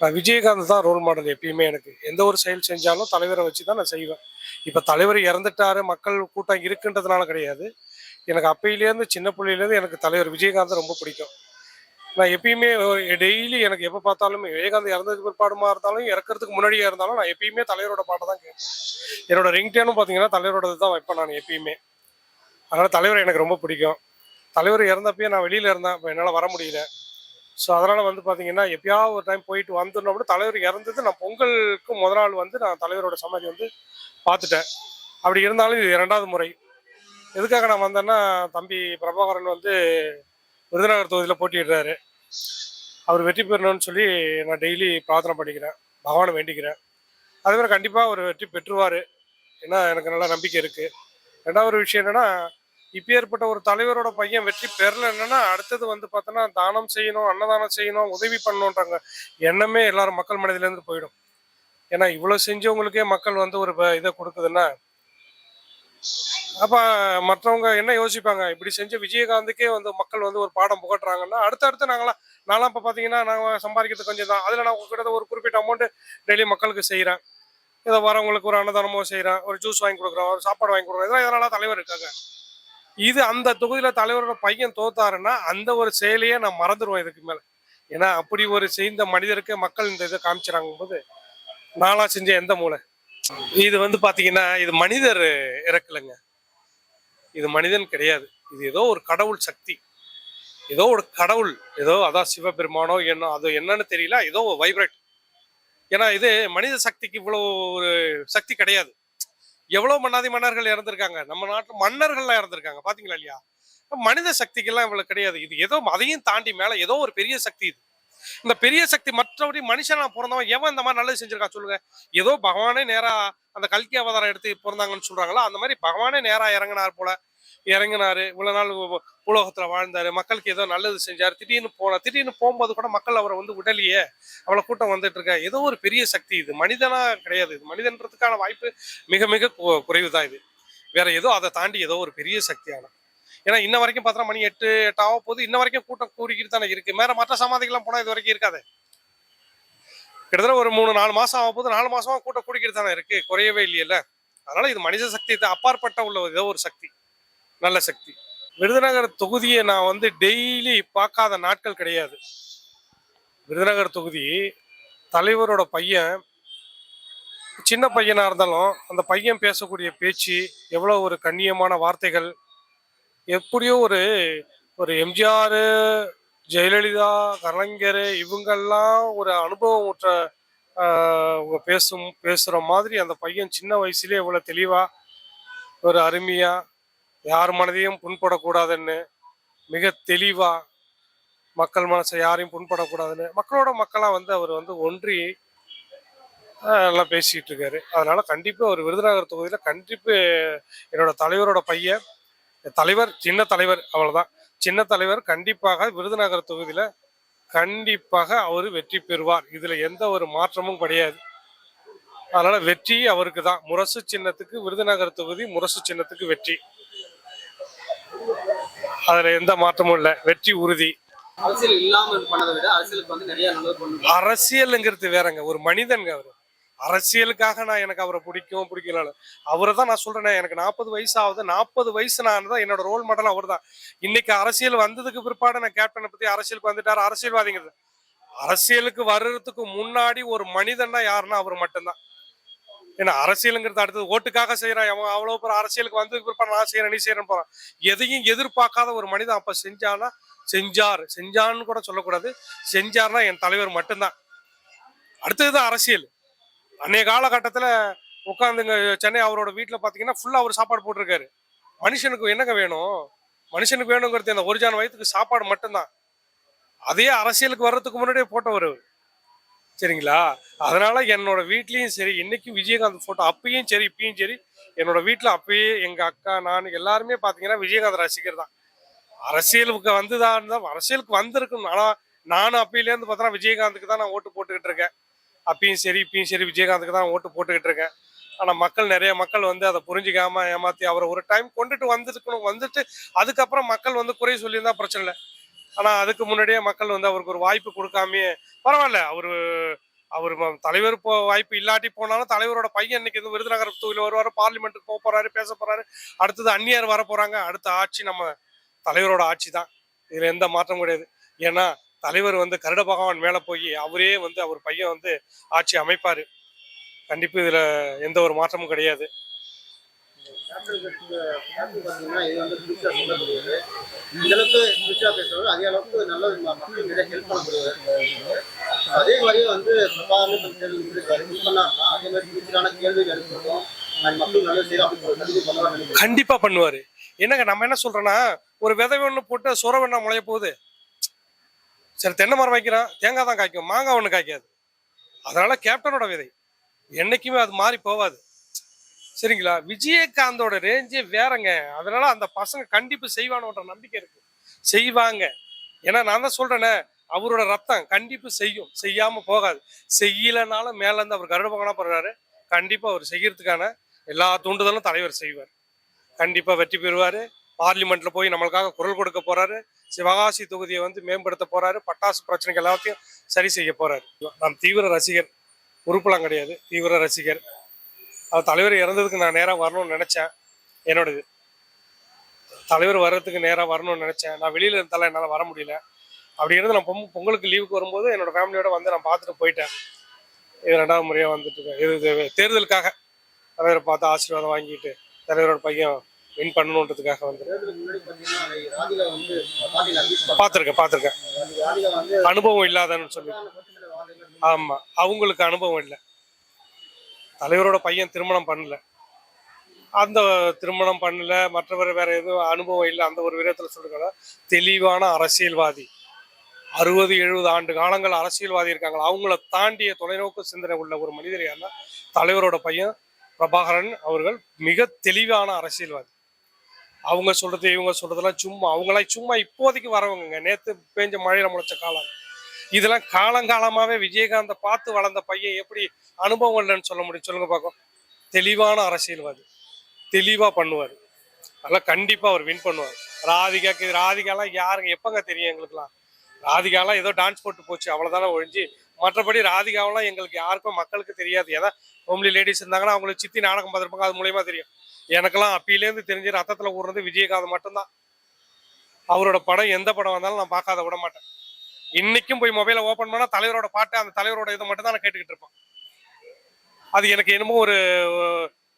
நான் விஜயகாந்த் தான் role model எப்பயுமே எனக்கு. எந்த ஒரு செயல் செஞ்சாலும் தலைவரை வச்சு தான் நான் செய்வேன். இப்போ தலைவர் இறந்துட்டாரு மக்கள் கூட்டம் இருக்குன்றதுனால கிடையாது. எனக்கு அப்பையிலேருந்து சின்ன பிள்ளையிலேருந்து எனக்கு தலைவர் விஜயகாந்த் ரொம்ப பிடிக்கும். நான் எப்பயுமே டெய்லி எனக்கு எப்போ பார்த்தாலும் விஜயகாந்த் இறந்ததுக்கு பிற்பாடுமா இருந்தாலும் இறக்கிறதுக்கு முன்னாடியே இருந்தாலும் நான் எப்பயுமே தலைவரோட பாட்டை தான் கேட்பேன். என்னோட ரிங்டேனும் பார்த்தீங்கன்னா தலைவரோடது தான் வைப்பேன் நான் எப்பயுமே. அதனால் தலைவர் எனக்கு ரொம்ப பிடிக்கும். தலைவர் இறந்தப்பயே நான் வெளியில் இருந்தேன் இப்போ என்னால் வர முடியல. ஸோ அதனால் வந்து பார்த்தீங்கன்னா எப்பயாவது ஒரு டைம் போயிட்டு வந்துடணும் அப்படின்னு தலைவர் இறந்தது நான் பொங்கலுக்கு முத நாள் வந்து நான் தலைவரோட சமாதி வந்து பார்த்துட்டேன். அப்படி இருந்தாலும் இது இரண்டாவது முறை. எதுக்காக நான் வந்தேன்னா தம்பி பிரபாகரன் வந்து விருதுநகர் தொகுதியில் போட்டிடுறாரு அவர் வெற்றி பெறணும்னு சொல்லி நான் டெய்லி பிரார்த்தனை பண்ணிக்கிறேன். பகவானை வேண்டிக்கிறேன். அதே மாதிரி கண்டிப்பாக அவர் வெற்றி பெற்றுவார். ஏன்னா எனக்கு நல்ல நம்பிக்கை இருக்குது ரெண்டாவது ஒரு விஷயம் என்னென்னா இப்பேற்பட்ட ஒரு தலைவரோட பையன் வெற்றி பெறலைன்னா அடுத்தது வந்து பார்த்தோன்னா தானம் செய்யணும் அன்னதானம் செய்யணும் உதவி பண்ணணுன்றாங்க எண்ணமே எல்லாரும் மக்கள் மனதிலேருந்து போயிடும். ஏன்னா இவ்வளோ செஞ்சவங்களுக்கே மக்கள் வந்து ஒரு இதை கொடுக்குதுன்னா. அப்ப மற்றவங்க என்ன யோசிப்பாங்க? இப்படி செஞ்ச விஜயகாந்துக்கே வந்து மக்கள் வந்து ஒரு பாடம் புகட்டுறாங்கன்னா அடுத்தடுத்து அடுத்து நாங்களாம் நான்லாம் இப்போ பார்த்தீங்கன்னா நாங்கள் சம்பாதிக்கிறது கொஞ்சம் தான். அதில் நான் உங்ககிட்ட ஒரு குறிப்பிட்ட அமௌண்ட் டெய்லி மக்களுக்கு செய்கிறேன் இதை வரவங்களுக்கு ஒரு அன்னதானமோ செய்கிறேன் ஒரு ஜூஸ் வாங்கி கொடுக்குறோம் ஒரு சாப்பாடு வாங்கி கொடுக்குறோம் இதெல்லாம் இதனால தலைவர் இருக்காங்க? இது அந்த தொகுதியில தலைவரோட பையன் தோத்தாருன்னா அந்த ஒரு செயலையே நான் மறந்துடுவோம் இதுக்கு மேல. ஏன்னா அப்படி ஒரு செய்த மனிதருக்கு மக்கள் இந்த இதை காமிச்சிறாங்க போது நானா செஞ்ச எந்த மூளை? இது வந்து பாத்தீங்கன்னா இது மனிதர் இறக்கலைங்க. இது மனிதன் கிடையாது. இது ஏதோ ஒரு கடவுள் சக்தி. ஏதோ ஒரு கடவுள். ஏதோ அதான் சிவபெருமானோ என்ன அது என்னன்னு தெரியல. ஏதோ வைப்ரேட் ஏன்னா இது மனித சக்திக்கு இவ்வளோ ஒரு சக்தி கிடையாது. எவ்வளவு மன்னாதி மன்னர்கள் இறந்திருக்காங்க? நம்ம நாட்டு மன்னர்கள்லாம் இறந்திருக்காங்க. பாத்தீங்களா இல்லையா? மனித சக்திக்கெல்லாம் இவ்வளவு கிடையாது. இது ஏதோ அதையும் தாண்டி மேல ஏதோ ஒரு பெரிய சக்தி இது. இந்த பெரிய சக்தி மற்றபடி மனுஷனா பிறந்தவன் எவன் இந்த மாதிரி நல்லது செஞ்சிருக்கான் சொல்லுங்க. ஏதோ பகவானே நேரா அந்த கல்கி அவதாரம் எடுத்து பிறந்தாங்கன்னு சொல்றாங்களா? அந்த மாதிரி பகவானே நேரா இறங்கினார் போல. இறங்கினாரு. இவ்வளவு நாள் உலோகத்துல உலகத்துல வாழ்ந்தாரு. மக்களுக்கு ஏதோ நல்லது செஞ்சாரு. திடீர்னு போனா திடீர்னு போகும்போது கூட மக்கள் அவரை வந்து விடலையே அவ்வளவு கூட்டம் வந்துட்டு இருக்கா? ஏதோ ஒரு பெரிய சக்தி இது. மனிதனா கிடையாது இது. மனிதன்றதுக்கான வாய்ப்பு மிக மிக கு- குறைவுதான் இது. வேற ஏதோ அதை தாண்டி ஏதோ ஒரு பெரிய சக்தியான. ஏன்னா இன்ன வரைக்கும் பார்த்தா மணி எட்டு எட்டு ஆக போகுது. இன்ன வரைக்கும் கூட்டம் கூறிக்கிட்டு தானே இருக்கு. மேல மற்ற சமாதிகள்லாம் போனா இது வரைக்கும் இருக்காது? கிட்டத்தட்ட ஒரு மூணு நாலு மாசம் ஆகும் போது நாலு மாசமா கூட்டம் கூடிக்கிட்டு தானே இருக்கு. குறையவே இல்லையில அதனால இது மனித சக்தி அப்பாற்பட்ட உள்ள ஏதோ ஒரு சக்தி. நல்ல சக்தி. விருதுநகர் தொகுதியை நான் வந்து டெய்லி பார்க்காத நாட்கள் கிடையாது. விருதுநகர் தொகுதி தலைவரோட பையன் சின்ன பையனாக இருந்தாலும் அந்த பையன் பேசக்கூடிய பேச்சு எவ்வளோ ஒரு கண்ணியமான வார்த்தைகள் எப்படியோ ஒரு ஒரு எம்ஜிஆர் ஜெயலலிதா கலைஞர் இவங்கெல்லாம் ஒரு அனுபவம் உற்ற பேசும் பேசுகிற மாதிரி அந்த பையன் சின்ன வயசுலேயே எவ்வளோ தெளிவாக ஒரு அருமையாக யார் மனதையும் புண்படக்கூடாதுன்னு மிக தெளிவாக மக்கள் மனசை யாரையும் புண்படக்கூடாதுன்னு மக்களோட மக்களாக வந்து அவர் வந்து ஒன்றி நல்லா பேசிட்டு இருக்காரு அதனால கண்டிப்பாக ஒரு விருதுநகர் தொகுதியில் கண்டிப்பாக என்னோட தலைவரோட பையன் தலைவர் சின்ன தலைவர் அவ்வளோதான் சின்ன தலைவர் கண்டிப்பாக விருதுநகர் தொகுதியில் கண்டிப்பாக அவர் வெற்றி பெறுவார். இதில் எந்த ஒரு மாற்றமும் கிடையாது. அதனால் வெற்றி அவருக்கு தான் முரசு சின்னத்துக்கு விருதுநகர் தொகுதி முரசு சின்னத்துக்கு வெற்றி. அதுல எந்த மாற்றமும் இல்லை. வெற்றி உறுதி. அரசியலுங்கிறது வேறங்க. ஒரு மனிதன்ங்க அவர். அரசியலுக்காக நான் எனக்கு அவரை பிடிக்கும் பிடிக்கல அவரை தான் நான் சொல்றேனே எனக்கு நாற்பது வயசு ஆகுது. நாற்பது வயசு நான் தான் என்னோட ரோல் மாடல் அவர் தான். இன்னைக்கு அரசியல் வந்ததுக்கு பிற்பாடு நான் கேப்டனை பத்தி அரசியலுக்கு வந்துட்டாரு. அரசியல்வாதிங்கிறது. அரசியலுக்கு வர்றதுக்கு முன்னாடி ஒரு மனிதன்னா யாருன்னா அவர் மட்டும்தான். ஏன்னா அரசியலுங்கிறது அடுத்தது ஓட்டுக்காக செய்யறான் அவன் அவ்வளவு பேர் அரசியலுக்கு வந்து பிற்பாடு நான் செய்யறேன் நீ செய்யறேன் போறான். எதையும் எதிர்பார்க்காத ஒரு மனிதன் அப்ப செஞ்சானா செஞ்சார். செஞ்சான்னு கூட சொல்லக்கூடாது. செஞ்சார்னா என் தலைவர் மட்டும்தான். அடுத்ததுதான் அரசியல். அன்னைய காலகட்டத்துல உட்காந்துங்க சென்னை அவரோட வீட்டுல பாத்தீங்கன்னா ஃபுல்லா அவர் சாப்பாடு போட்டிருக்காரு. மனுஷனுக்கு என்னங்க வேணும்? மனுஷனுக்கு வேணுங்கிறது இந்த ஒரு ஜான வயதுக்கு சாப்பாடு மட்டும்தான். அதே அரசியலுக்கு வர்றதுக்கு முன்னாடியே போட்டவர் அவர். சரிங்களா? அதனால என்னோட வீட்லயும் சரி இன்னைக்கும் விஜயகாந்த் போட்டோ அப்பயும் சரி இப்பயும் சரி என்னோட வீட்டுல அப்பயே எங்க அக்கா நான் எல்லாருமே பாத்தீங்கன்னா விஜயகாந்த் ரசிகர் தான். அரசியலுக்கு வந்துதான் தான் அரசியலுக்கு வந்திருக்கும். ஆனா நானும் அப்பயில இருந்து பார்த்தா விஜயகாந்துக்கு தான் நான் ஓட்டு போட்டுக்கிட்டு இருக்கேன். அப்பயும் சரி இப்பயும் சரி விஜயகாந்துக்கு தான் ஓட்டு போட்டுக்கிட்டு இருக்கேன். ஆனா மக்கள் நிறைய மக்கள் வந்து அதை புரிஞ்சுக்காம ஏமாத்தி அவரை ஒரு டைம் கொண்டுட்டு வந்துருக்கணும். வந்துட்டு அதுக்கப்புறம் மக்கள் வந்து குறை சொல்லியிருந்தா பிரச்சனை இல்லை. ஆனா அதுக்கு முன்னாடியே மக்கள் வந்து அவருக்கு ஒரு வாய்ப்பு கொடுக்காமயே பரவாயில்ல அவரு அவர் தலைவர் போ வாய்ப்பு இல்லாட்டி போனாலும் தலைவரோட பையன் இன்னைக்கு இது விருதுநகர் தொகுதியில் வருவார் பார்லிமெண்ட்டுக்கு போக போறாரு பேச போறாரு. அடுத்தது அந்நியர் வர போறாங்க அடுத்த ஆட்சி நம்ம தலைவரோட ஆட்சி தான். இதுல எந்த மாற்றம் கிடையாது. ஏன்னா தலைவர் வந்து கருட பகவான் மேல போய் அவரே வந்து அவர் பையன் வந்து ஆட்சி அமைப்பாரு. கண்டிப்பா இதுல எந்த ஒரு மாற்றமும் கிடையாது. பார்த்தீங்கன்னா இது வந்து புதுசாக சொல்லக்கூடியது இந்த அளவுக்கு புதுசாக அதே அளவுக்கு நல்ல மக்கள் நிறைய ஹெல்ப் அதே மாதிரி வந்து பிரபாகரன் அதே மாதிரி புதுசான கேள்விகள் கண்டிப்பா பண்ணுவாரு. என்னங்க நம்ம என்ன சொல்றோம்னா ஒரு விதை ஒண்ணு போட்டு சுர வேணா முளைய போகுது. சரி தென்னை மரம் வைக்கிறான். தேங்காய் தான் காய்க்கும். மாங்காய் ஒண்ணு காய்க்காது. அதனால கேப்டனோட விதை. என்னைக்குமே அது மாறி போகாது சரிங்களா? விஜயகாந்தோட ரேஞ்சே வேறங்க. அதனால அந்த பசங்க கண்டிப்பு செய்வானோன்ற நம்பிக்கை இருக்கு. செய்வாங்க. ஏன்னா நான் தான் சொல்றேனே அவரோட ரத்தம் கண்டிப்பு செய்யும். செய்யாம போகாது. செய்யலனாலும் மேல இருந்து அவர் கருட பகவானா போறாரு. கண்டிப்பா அவர் செய்யறதுக்கான எல்லா தூண்டுதலும் தலைவர் செய்வார். கண்டிப்பா வெற்றி பெறுவாரு. பார்லிமெண்ட்ல போய் நம்மளுக்காக குரல் கொடுக்க போறாரு. சிவகாசி தொகுதியை வந்து மேம்படுத்த போறாரு. பட்டாசு பிரச்சனைகள் எல்லாத்தையும் சரி செய்ய போறாரு. நான் தீவிர ரசிகர். உறுப்பெல்லாம் கிடையாது. தீவிர ரசிகர். அது தலைவர் இறந்ததுக்கு நான் நேராக வரணும்னு நினச்சேன். என்னோடது. தலைவர் வர்றதுக்கு நேராக வரணும்னு நினச்சேன். நான் வெளியில் இருந்தால என்னால் வர முடியல. அப்படி இருந்து நான் பொங்க- பொங்கலுக்கு லீவுக்கு வரும்போது என்னோட ஃபேமிலியோட வந்து நான் பார்த்துட்டு போயிட்டேன். இது ரெண்டாவது முறையாக வந்துட்டு இருக்கேன். இது தேர்தலுக்காக தலைவரை பார்த்து ஆசீர்வாதம் வாங்கிட்டு தலைவரோட பையன் வின் பண்ணணுன்றதுக்காக வந்து. பார்த்துருக்கேன் பார்த்துருக்கேன். அனுபவம் இல்லாதன்னு சொல்லி ஆமாம் அவங்களுக்கு அனுபவம் இல்லை. தலைவரோட பையன் திருமணம் பண்ணல. அந்த திருமணம் பண்ணல. மற்றவர் வேற எதுவும் அனுபவம் இல்லை. அந்த ஒரு விதத்துல சொல்லுங்க தெளிவான அரசியல்வாதி. அறுபது எழுபது ஆண்டு காலங்கள் அரசியல்வாதி இருக்காங்க அவங்கள தாண்டிய தொலைநோக்கு சிந்தனை உள்ள ஒரு மனிதர் யாருன்னா தலைவரோட பையன் பிரபாகரன் அவர்கள் மிக தெளிவான அரசியல்வாதி. அவங்க சொல்றது இவங்க சொல்றதெல்லாம் சும்மா அவங்களாம் சும்மா இப்போதைக்கு வரவங்க நேத்து பேஞ்ச மழையில முளைச்ச காலம். இதெல்லாம் காலங்காலமாவே விஜயகாந்த பார்த்து வளர்ந்த பையன் எப்படி அனுபவம் இல்லைன்னு சொல்ல முடியும்? சொல்லுங்க பார்க்கும் தெளிவான அரசியல்வாதி. தெளிவா பண்ணுவார். அதெல்லாம் கண்டிப்பா அவர் வின் பண்ணுவார். ராதிகாக்கு ராதிகாலாம் யாருங்க? எப்பங்க தெரியும் எங்களுக்குலாம் ராதிகாலாம் ஏதோ டான்ஸ் போட்டு போச்சு அவ்வளவுதானே ஒழிஞ்சு. மற்றபடி ராதிகாவெல்லாம் எங்களுக்கு யாருக்கும் மக்களுக்கு தெரியாது. ஏதா ஹோம்லி லேடிஸ் இருந்தாங்கன்னா அவங்களுக்கு சித்தி நாடகம் பார்த்துருப்பாங்க அது மூலியமா தெரியும். எனக்கெல்லாம் அப்பிலேருந்து தெரிஞ்சு ரத்தத்துல ஊர்றது விஜயகாந்த் மட்டும்தான். அவரோட படம் எந்த படம் வந்தாலும் நான் பார்க்காத விட மாட்டேன். இன்னைக்கும் போய் மொபைலை ஓப்பன் பண்ணா தலைவரோட பாட்டு அந்த தலைவரோட இதை மட்டும் தான் நான் கேட்டுக்கிட்டு இருப்பேன். அது எனக்கு என்னமோ ஒரு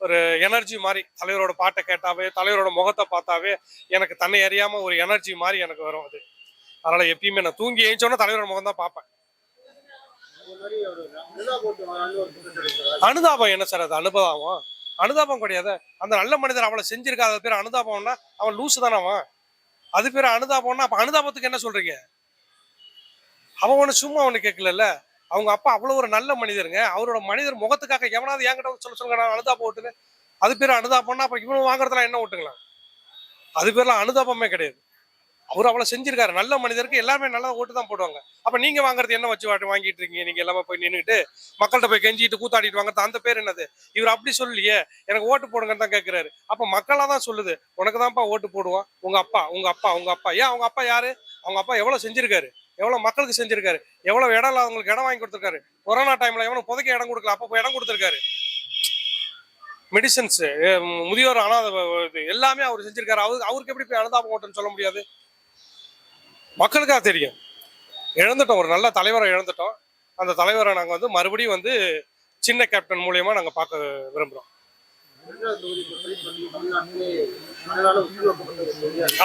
ஒரு எனர்ஜி மாதிரி தலைவரோட பாட்டை கேட்டாவே தலைவரோட முகத்தை பார்த்தாவே எனக்கு தன்னை அறியாம ஒரு எனர்ஜி மாதிரி எனக்கு வரும் அது. அதனால எப்பயுமே நான் தூங்கி ஏஞ்சோன்னா தலைவரோட முகம் தான் பார்ப்பேன். அனுதாபம் என்ன சார் அது? அனுபவம்? அனுதாபம் கிடையாது. அந்த நல்ல மனிதர் அவளை செஞ்சிருக்காத பேர் அனுதாபம்னா அவன் லூசு தானே அவன்? அது பேர் அனுதாபம்னா அப்ப அனுதாபத்துக்கு என்ன சொல்றீங்க? அவன் ஒன்று சும்மா ஒண்ணு கேட்கல அவங்க அப்பா அவ்வளோ ஒரு நல்ல மனிதருங்க. அவரோட மனிதர் முகத்துக்காக எவனாவது என்கிட்ட சொல்ல சொல்லுங்க நான் அனுதாபம் ஓட்டுன்னு அது பேர் அனுதாபம்னா அப்போ இவன் வாங்குறதுலாம் என்ன ஓட்டுங்களா அது பேர்லாம் அனுதாபமே கிடையாது. அவர் அவ்வளோ செஞ்சிருக்காரு. நல்ல மனிதருக்கு எல்லாமே நல்லா ஓட்டு தான் போடுவாங்க. அப்போ நீங்கள் வாங்குறது என்ன வச்சு வாட்டு வாங்கிட்டு இருக்கீங்க? நீங்கள் எல்லாமே போய் நின்றுட்டு மக்கள்கிட்ட போய் கெஞ்சிட்டு கூத்தாடிட்டு வாங்குறது அந்த பேர் என்னது? இவர் அப்படி சொல்லலையே. எனக்கு ஓட்டு போடுங்கன்னு தான் கேட்குறாரு அப்போ மக்களாக தான் சொல்லுது உனக்கு தான்ப்பா ஓட்டு போடுவான் உங்கள் அப்பா உங்கள் அப்பா உங்கள் அப்பா. ஏன் அவங்க அப்பா யாரு? அவங்க அப்பா எவ்வளோ செஞ்சிருக்காரு? எவ்வளவு மக்களுக்கு செஞ்சிருக்காரு? எவ்வளோ இடம் இல்லாதவங்களுக்கு இடம் வாங்கி கொடுத்துருக்காரு? கொரோனா டைம்ல எவ்வளோ புதைக்க இடம் கொடுக்கல. அப்போ இடம் கொடுத்துருக்காரு. மெடிசன்ஸு முதியோர் அனாத இது எல்லாமே அவர் செஞ்சிருக்காரு. அவருக்கு அவருக்கு எப்படி போய் அனுதாபம் ஓட்டுன்னு சொல்ல முடியாது? மக்களுக்காக தெரியும். இழந்துட்டோம். ஒரு நல்ல தலைவரை இழந்துட்டோம். அந்த தலைவரை நாங்கள் வந்து மறுபடியும் வந்து சின்ன கேப்டன் மூலியமாக நாங்கள் பார்க்க விரும்புகிறோம்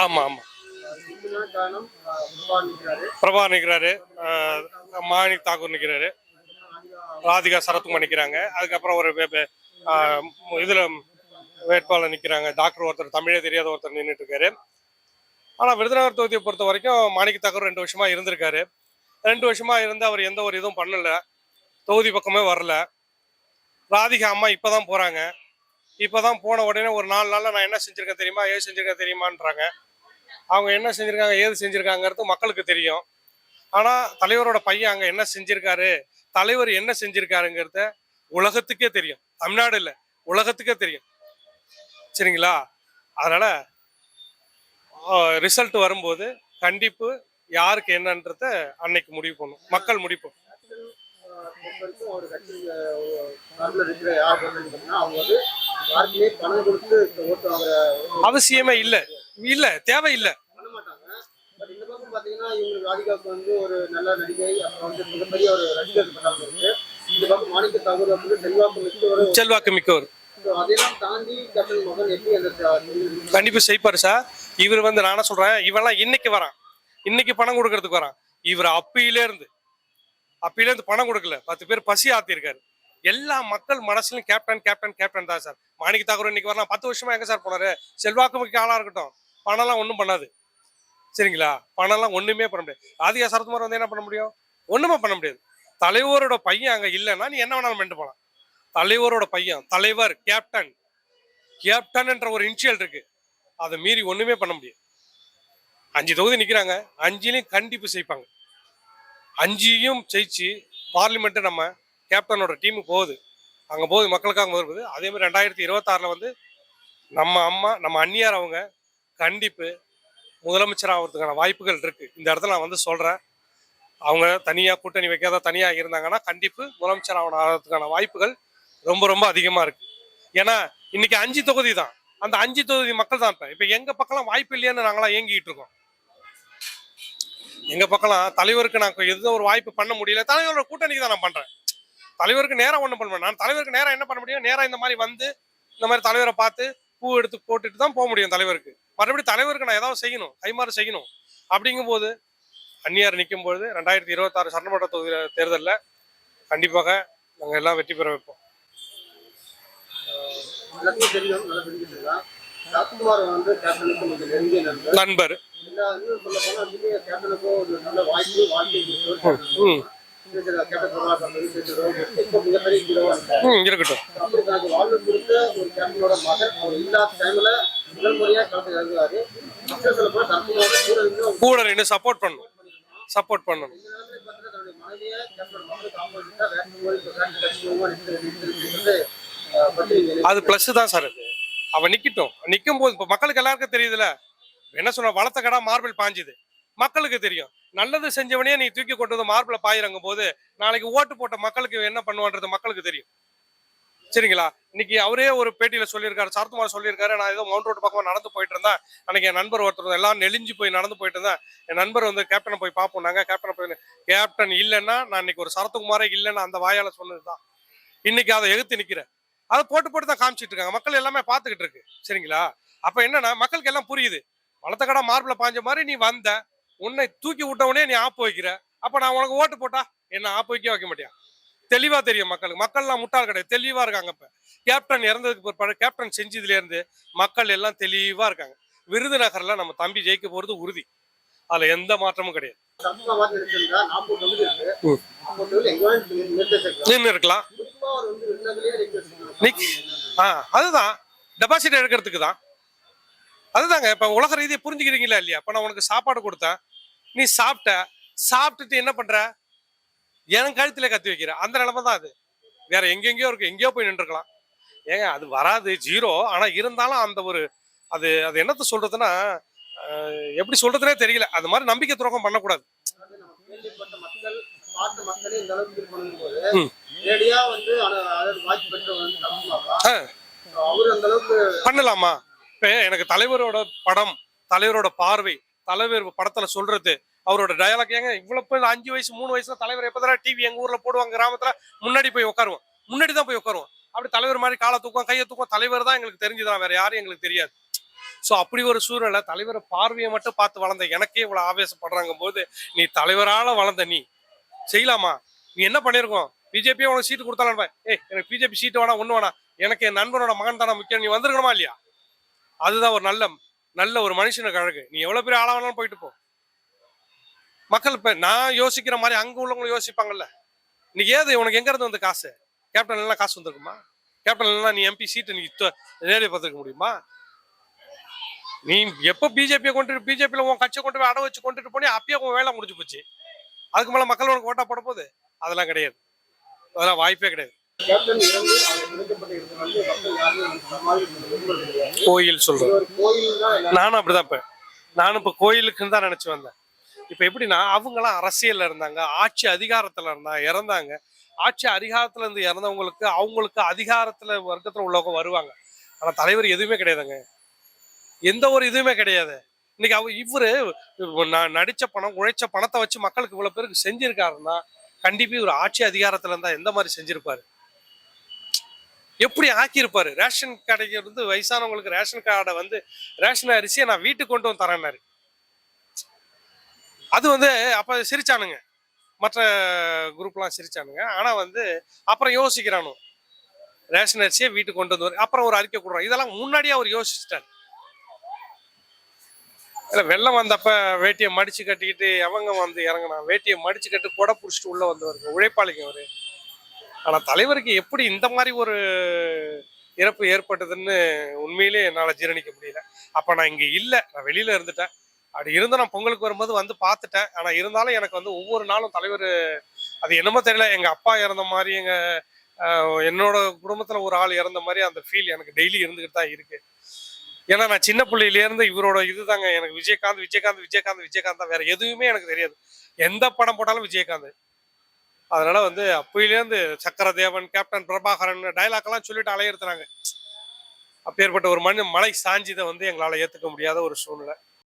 ஆமாம் ஆமாம் பிரபா நிற்கிறாரு மாணிக் தாக்கூர் நிற்கிறாரு ராதிகா சரத்குமார் நிற்கிறாங்க அதுக்கப்புறம் ஒரு இதில் வேட்பாளர் நிற்கிறாங்க டாக்டர் ஒருத்தர் தமிழே தெரியாத ஒருத்தர் நின்றுட்டு இருக்காரு. ஆனால் விருதுநகர் தொகுதியை பொறுத்த வரைக்கும் மாணிக் தாக்கூர் ரெண்டு வருஷமா இருந்திருக்காரு. ரெண்டு வருஷமா இருந்து அவர் எந்த ஒரு இதுவும் பண்ணலை. தொகுதி பக்கமே வரல. ராதிகா அம்மா இப்போ தான் போகிறாங்க இப்போ தான் போன உடனே ஒரு நாலு நாளில் நான் என்ன செஞ்சுருக்கேன் தெரியுமா? ஏது செஞ்சுருக்கேன் தெரியுமான்றாங்க. அவங்க என்ன செஞ்சிருக்காங்க ஏது செஞ்சுருக்காங்கிறது மக்களுக்கு தெரியும். ஆனா தலைவரோட பையன் அங்க என்ன செஞ்சிருக்காரு தலைவர் என்ன செஞ்சுருக்காருங்கிறத உலகத்துக்கே தெரியும். தமிழ்நாடு இல்ல உலகத்துக்கே தெரியும். சரிங்களா? அதனால ரிசல்ட் வரும்போது கண்டிப்பு யாருக்கு என்னன்றத அன்னைக்கு முடிவு பண்ணும். மக்கள் முடிப்பு அவசியமே இல்லை. இல்லை தாகூர் வந்து செல்வாக்கு மிக்கவர். கண்டிப்பா செய்ப்பாரு சார். இவர் வந்து நானே சொல்றேன் இவெல்லாம் இன்னைக்கு வரான். இன்னைக்கு பணம் கொடுக்கறதுக்கு வரான். இவர் அப்பையிலே இருந்து அப்பையில இருந்து பணம் கொடுக்கல. பத்து பேர் பசி ஆத்திருக்காரு. எல்லா மக்கள் மனசுலயும் கேப்டன் கேப்டன் கேப்டன் தான் சார். மாணிக்க தாக்கூர் இன்னைக்கு வரலாம். பத்து வருஷமா எங்க சார் போனாரு? செல்வாக்கு ஆளா இருக்கட்டும். பணம்லாம் ஒன்றும் பண்ணாது. சரிங்களா? பணம்லாம் ஒன்றுமே பண்ண முடியாது. ராதிகா சரத்குமார் வந்து என்ன பண்ண முடியும்? ஒன்றுமே பண்ண முடியாது. தலைவரோட பையன் அங்கே இல்லைன்னா நீ என்ன வேணாலும் பண்ணிட்டு போகலாம் தலைவரோட பையன் தலைவர் கேப்டன் கேப்டன் என்ற ஒரு இன்ஷியல் இருக்கு. அதை மீறி ஒன்றுமே பண்ண முடியாது. அஞ்சு தொகுதி நிற்கிறாங்க அஞ்சுலையும் கண்டிப்பு செய்ப்பாங்க அஞ்சையும் ஜெயிச்சு பார்லிமெண்ட்டு நம்ம கேப்டனோட டீமு போகுது. அங்கே போகுது மக்களுக்காக வருது அதே மாதிரி ரெண்டாயிரத்தி இருபத்தாறில் வந்து நம்ம அம்மா நம்ம அந்நியார் அவங்க கண்டிப்பு முதலமைச்சர் ஆகிறதுக்கான வாய்ப்புகள் இருக்கு. இந்த இடத்துல நான் வந்து சொல்றேன். அவங்க தனியா கூட்டணி வைக்காத தனியா இருந்தாங்கன்னா கண்டிப்பு முதலமைச்சர் ஆகணும் ஆகிறதுக்கான வாய்ப்புகள் ரொம்ப ரொம்ப அதிகமா இருக்கு. ஏன்னா இன்னைக்கு அஞ்சு தொகுதி தான். அந்த அஞ்சு தொகுதி மக்கள் தான் இப்போ. இப்போ எங்கள் பக்கம்லாம் வாய்ப்பு இல்லையான்னு நாங்களாம் ஏங்கிட்டு இருக்கோம். எங்கள் பக்கம்லாம் தலைவருக்கு நான் எதுவும் ஒரு வாய்ப்பு பண்ண முடியல. தலைவரோட கூட்டணிக்கு தான் நான் பண்ணுறேன் தலைவருக்கு நேரம் ஒண்ணும் பண்ண நான் தலைவருக்கு நேரம் என்ன பண்ண முடியும்? நேரம் இந்த மாதிரி வந்து இந்த மாதிரி தலைவரை பார்த்து பூ எடுத்து போட்டுட்டு தான் போக முடியும் தலைவருக்கு. மறுபடி தலைவருக்கு நான் ஏதாவது செய்யணும் கைமாறு செய்யணும் அப்படிங்கும்போது அந்நியார் நிற்கும் பொழுது ரெண்டாயிரத்தி இருபத்தாறு சட்டமன்ற தொகுதி தேர்தலில் கண்டிப்பாக நாங்கள் எல்லாம் வெற்றி பெற வைப்போம். நண்பர். இருக்கட்டும். கூட நின்று சப்போர்ட் பண்ணணும். சப்போர்ட் பண்ணணும். அது ப்ளஸ் தான் சார் அது. அவன் நிக்கட்டும். நிற்கும் போது இப்போ மக்களுக்கு எல்லாருக்கும் தெரியுதுல என்ன சொன்ன வளர்த்த கடா மார்பிள் பாஞ்சுது. மக்களுக்கு தெரியும். நல்லது செஞ்சவனே நீ தூக்கி கொண்டு வந்து மார்பிள பாயிறங்கும் போது நாளைக்கு ஓட்டு போட்ட மக்களுக்கு என்ன பண்ணுவான்றது மக்களுக்கு தெரியும். சரிங்களா? இன்னைக்கு அவரே ஒரு பேட்டியில சொல்லியிருக்காரு சரத்குமார் சொல்லியிருக்காரு நான் ஏதோ மவுண்ட் ரோடு பக்கமா நடந்து போயிட்டு இருந்தேன். அன்னைக்கு என் நண்பர் ஒருத்தர் எல்லாம் நெளிஞ்சு போய் நடந்து போயிட்டு இருந்தேன். என் நண்பர் வந்து கேப்டனை போய் பார்ப்போம் நாங்க. கேப்டனை போய் கேப்டன் இல்லைன்னா நான் இன்னைக்கு ஒரு சரத்குமாரே இல்லைன்னா அந்த வாயால சொன்னதுதான். இன்னைக்கு அதை எதிர்த்து நிக்கிறேன். அதை போட்டு போட்டு தான் காமிச்சிட்டு இருக்காங்க. மக்கள் எல்லாமே பார்த்துக்கிட்டு இருக்கு. சரிங்களா? அப்ப என்னன்னா மக்களுக்கு எல்லாம் புரியுது. வளர்த்த கடை மார்பில் பாஞ்ச மாதிரி நீ வந்த உன்னை தூக்கி விட்டவனே நீ ஆப்பு வைக்கிற. அப்ப நான் உனக்கு ஓட்டு போட்டா? என்ன ஆப்பு வைக்க வைக்க மாட்டியா? தெளிவா தெரியும் மக்களுக்கு. மக்கள்லாம் முட்டாள் கிடையாது. தெளிவா இருக்காங்க இப்ப. கேப்டன் இறந்ததுக்கு பிற்பாடு கேப்டன் செஞ்சதுல இருந்து மக்கள் எல்லாம் தெளிவா இருக்காங்க. விருதுநகர்ல நம்ம தம்பி ஜெயிக்க போறது உறுதி. அதுல எந்த மாற்றமும் கிடையாது. நின்று இருக்கலாம். அதுதான். டெபாசிட் எடுக்கிறதுக்கு தான். அதுதாங்க. இப்ப உலக ரீதியை புரிஞ்சுக்கிறீங்களா இல்லையா? இப்ப நான் உனக்கு சாப்பாடு கொடுத்தேன். நீ சாப்பிட்ட. சாப்பிட்டுட்டு என்ன பண்ற? என் கழுத்துல கத்தி வைக்கிற. அந்த நிலைமை தான் அது. வேற எங்கெங்கயோ இருக்கு. எங்கேயோ போய் நின்றுக்கலாம் ஏங்க அது வராது. ஜீரோ. ஆனா இருந்தாலும் அந்த ஒரு அது அது என்னத்த சொல்றதுன்னா எப்படி சொல்றதுனே தெரியல. அது மாதிரி நம்பிக்கை துரோகம் பண்ணக்கூடாது. பண்ணலாமா? இப்ப எனக்கு தலைவரோட படம் தலைவரோட பார்வை தலைவர் படத்துல சொல்றது அவரோட டயலாக் ஏங்க இவ்வளவு பேர் அஞ்சு வயசு மூணு வயசுல தலைவர் எப்பதான் டிவி எங்க ஊர்ல போடுவாங்க கிராமத்துல முன்னாடி போய் உட்காருவோம் முன்னாடி தான் போய் உட்காருவோம் அப்படி தலைவர் மாதிரி காலை தூக்கம் கையை தூக்கம் தலைவர் தான் எங்களுக்கு தெரிஞ்சுதான் வேற யாரும் எங்களுக்கு தெரியாது. சோ அப்படி ஒரு சூழலை தலைவர் பார்வையை மட்டும் பார்த்து வளர்ந்த எனக்கே இவ்வளவு ஆவேசப்படுறாங்க போது நீ தலைவரால வளர்ந்த நீ செய்யலாமா? நீ என்ன பண்ணியிருக்கோம் பிஜேபி உனக்கு சீட்டு கொடுத்தாலும் ஏய் எனக்கு பிஜேபி சீட்டு வேணா ஒண்ணு வேணா எனக்கு என் நண்பனோட மகன் தானே முக்கியம் நீ வந்திருக்கணுமா இல்லையா? அதுதான் ஒரு நல்ல நல்ல ஒரு மனுஷனுக்கு அழகு. நீ எவ்வளோ பெரிய ஆளா வேணாலும் போயிட்டு போ. மக்கள் இப்ப நான் யோசிக்கிற மாதிரி அங்க உள்ளவங்களும் யோசிப்பாங்கல்ல. இன்னைக்கு ஏது உனக்கு எங்க இருந்து வந்து காசு? கேப்டன் எல்லாம் காசு வந்திருக்குமா? கேப்டன் எல்லாம் நீ எம்பி சீட்டு நீ நேரடி பார்த்துருக்க முடியுமா? நீ எப்போ பிஜேபியை கொண்டு பிஜேபியில் உன் கட்சியை கொண்டு போய் அடை வச்சு கொண்டுட்டு போனே அப்பயே உன் வேலை முடிஞ்சு போச்சு. அதுக்கு மேல மக்கள் உனக்கு ஓட்டா போட போகுது? அதெல்லாம் கிடையாது. அதெல்லாம் வாய்ப்பே கிடையாது. கோயில் எல்லாரும் நானும் அப்படிதான் இப்ப. நானும் இப்ப கோயிலுக்குன்னு தான் நினைச்சு வந்தேன். இப்ப எப்படின்னா அவங்களாம் அரசியல்ல இருந்தாங்க ஆட்சி அதிகாரத்துல இருந்தாங்க இறந்தாங்க. ஆட்சி அதிகாரத்துல இருந்து இறந்தவங்களுக்கு அவங்களுக்கு அதிகாரத்துல வர்க்கத்துல உள்ளவங்க வருவாங்க. ஆனா தலைவர் எதுவுமே கிடையாதுங்க. எந்த ஒரு இதுவுமே கிடையாது. இன்னைக்கு அவர் இவரு நடிச்ச பணம் உழைச்ச பணத்தை வச்சு மக்களுக்கு இவ்வளவு பேருக்கு செஞ்சிருக்காருன்னா கண்டிப்பா இவர் ஆட்சி அதிகாரத்துல இருந்தா எந்த மாதிரி செஞ்சிருப்பாரு? எப்படி ஆக்கியிருப்பாரு? ரேஷன் கடைக்கு இருந்து வயசானவங்களுக்கு ரேஷன் கார்டை வந்து ரேஷன் அரிசியை நான் வீட்டுக்கு கொண்டு வந்து தரேன்னாரு. அது வந்து அப்ப சிரிச்சானுங்க. மற்ற குரூப்லாம் சிரிச்சானுங்க. ஆனா வந்து அப்புறம் யோசிக்கிறானு. ரேஷன் அரிசியை வீட்டுக்கு கொண்டு வந்து அப்புறம் ஒரு அறிக்கை கொடுறான். இதெல்லாம் முன்னாடியே அவர் யோசிச்சிட்டாரு. இல்லை வெள்ளம் வந்தப்ப வேட்டியை மடிச்சு கட்டிக்கிட்டு எவங்க வந்து இறங்கினா வேட்டியை மடிச்சு கட்டு கொடை புடிச்சிட்டு உள்ள வந்தவருக்கு உழைப்பாளிங்க அவர். ஆனா தலைவருக்கு எப்படி இந்த மாதிரி ஒரு இறப்பு ஏற்பட்டதுன்னு உண்மையிலே என்னால ஜீரணிக்க முடியல. அப்ப நான் இங்க இல்லை. நான் வெளியில இருந்துட்டேன். அப்படி இருந்து நான் பொங்கலுக்கு வரும்போது வந்து பார்த்துட்டேன். ஆனால் இருந்தாலும் எனக்கு வந்து ஒவ்வொரு நாளும் தலைவர் அது என்னமோ தெரியல. எங்கள் அப்பா இறந்த மாதிரி எங்கள் என்னோட குடும்பத்தில் ஒரு ஆள் இறந்த மாதிரி அந்த ஃபீல் எனக்கு டெய்லி இருந்துக்கிட்டு தான் இருக்குது ஏன்னா நான் சின்ன பிள்ளையிலேருந்து இவரோட இவரோட இதுதாங்க. எனக்கு விஜயகாந்த் விஜயகாந்த் விஜயகாந்த் விஜயகாந்த் தான். வேற எதுவுமே எனக்கு தெரியாது. எந்த படம் போட்டாலும் விஜயகாந்த். அதனால வந்து அப்பயிலேருந்து சக்கரதேவன் கேப்டன் பிரபாகரன் டைலாக்லாம் எல்லாம் சொல்லிட்டு அலையிறதுனாங்க அப்பேற்பட்ட ஒரு மண் மலை சாஞ்சிதை வந்து எங்களால் ஏற்றுக்க முடியாத ஒரு சூழ்நிலை.